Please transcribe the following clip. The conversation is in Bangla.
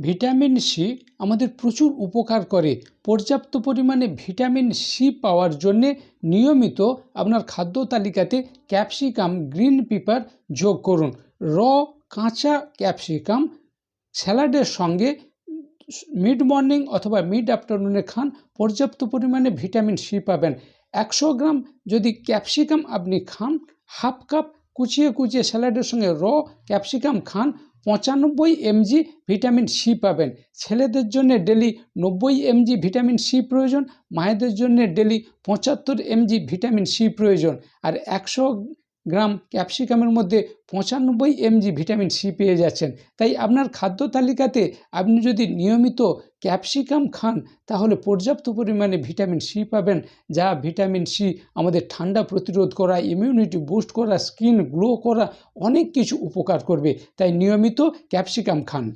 ভিটামিন সি আমাদের প্রচুর উপকার করে। পর্যাপ্ত পরিমাণে ভিটামিন সি পাওয়ার জন্যে নিয়মিত আপনার খাদ্য তালিকাতে ক্যাপসিকাম, গ্রিন পেপার যোগ করুন। র, কাঁচা ক্যাপসিকাম স্যালাডের সঙ্গে মিড মর্নিং অথবা মিড আফটারনুনে খান, পর্যাপ্ত পরিমাণে ভিটামিন সি পাবেন। একশো গ্রাম যদি ক্যাপসিকাম আপনি খান, হাফ কাপ কুচিয়ে কুচিয়ে স্যালাডের সঙ্গে র ক্যাপসিকাম খান, পঁচানব্বই এমজি ভিটামিন সি পাবেন। ছেলেদের জন্য ডেলি নব্বই এমজি ভিটামিন সি প্রয়োজন, মায়েদের জন্য ডেলি পঁচাত্তর এমজি ভিটামিন সি প্রয়োজন। আর একশো গ্রাম ক্যাপসিকামের মধ্যে পঁচানব্বই এমজি ভিটামিন সি পেয়ে যাচ্ছেন। তাই আপনার খাদ্য তালিকাতে আপনি যদি নিয়মিত ক্যাপসিকাম খান, তাহলে পর্যাপ্ত পরিমাণে ভিটামিন সি পাবেন, যা ভিটামিন সি আমাদের ঠান্ডা প্রতিরোধ করা ইমিউনিটি বুস্ট করা স্কিন গ্লো করা অনেক কিছু উপকার করবে। তাই নিয়মিত ক্যাপসিকাম খান।